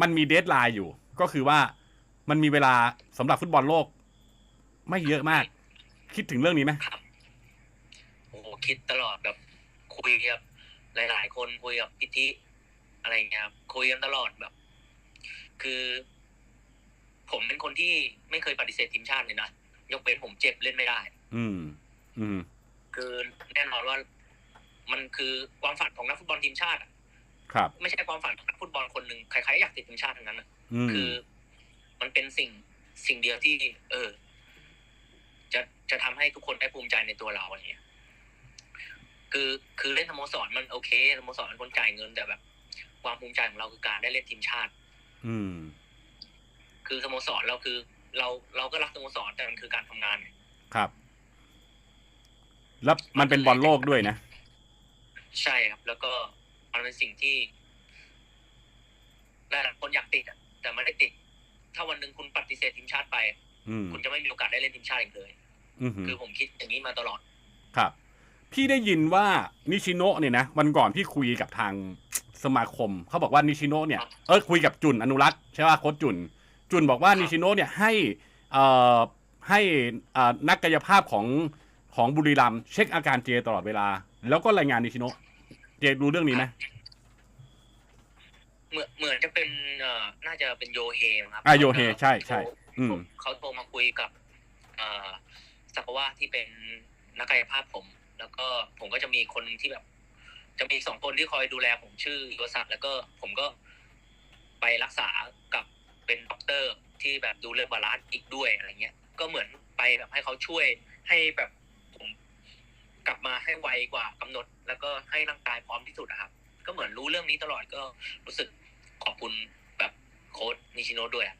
มันมีเดทไลน์อยู่ ก็คือว่ามันมีเวลาสำหรับฟุตบอลโลก ไม่เยอะมาก คิดถึงเรื่องนี้ไหมครับโอ้โหคิดตลอดแบบคุยกับหลาย ๆ คนคุยกับพิธีอะไรอย่างเงี้ยครับคุยกันตลอดแบบ คือ ผมเป็นคนที่ไม่เคยปฏิเสธทีมชาติเลยนะยกเว้นผมเจ็บเล่นไม่ได้ อืม อืม คือแน่นอนว่า มันคือความฝันของนักฟุตบอลทีมชาติอะ ครับ ไม่ใช่ความฝันของนักฟุตบอลคนหนึ่งใครๆอยากติดทีมชาติทั้งนั้นอะอืมคือ มันเป็นสิ่งสิ่งเดียวที่ เออ จะจะทำให้ทุกคนได้ภูมิใจในตัวเราอะไรเงี้ยคือคือเล่นสโมสรมันโอเคสโมสรเป็นคนจ่ายเงินแต่แบบ ความภูมิใจของเราคือการได้เล่นทีมชาติ อืม คือสโมสรเราคือ เราเราก็รักสโมสรแต่มันคือการทำงาน ครับ แล้วมันเป็นบอลโลกด้วยนะ ใช่ครับ แล้วก็ มันเป็นสิ่งที่หลายๆคนอยากติดอะแต่ไม่ได้ติด ถ้าวันหนึ่งคุณปฏิเสธทีมชาติไปอืมคุณจะไม่มีโอกาสได้เล่นทีมชาติอีกเลยอือหือคือผมคิดอย่างนี้มาตลอด ครับ พี่ได้ยินว่านิชิโนะเนี่ยนะวันก่อนพี่คุยกับทางสมาคมเขาบอกว่านิชิโนะเนี่ยครับเออคุยกับจุนอนุรักษ์ใช่ป่ะโค้ชจุน จุนบอกว่าครับนิชิโนะเนี่ยให้เอ่อให้เอ่อนักกายภาพของของบุรีรัมย์เช็คอาการเจตลอดเวลา แล้วก็รายงานนิชิโนะ เจรู้เรื่องนี้ไหมเหมือนเหมือนจะเป็นเอ่อน่าจะเป็นโยเฮครับอะโยเฮใช่ใช่อืม เขาโทรมาคุยกับ เอ่อสักว่าที่เป็นนักกายภาพผม แล้วก็ผมก็จะมีคนที่แบบ จะมีสองคนที่คอยดูแลผมชื่อโยศักดิ์แล้วก็ผมก็ไปรักษากับเป็นด็อกเตอร์ที่แบบดูเรื่องบาลานซ์อีกด้วยอะไรเงี้ย ก็เหมือนไปแบบให้เขาช่วยให้แบบผม กลับมาให้ไวกว่ากำหนด แล้วก็ให้ร่างกายพร้อมที่สุดอะครับ ก็เหมือนรู้เรื่องนี้ตลอดก็รู้สึกขอบคุณแบบโค้ชนิชิโนะด้วยอะ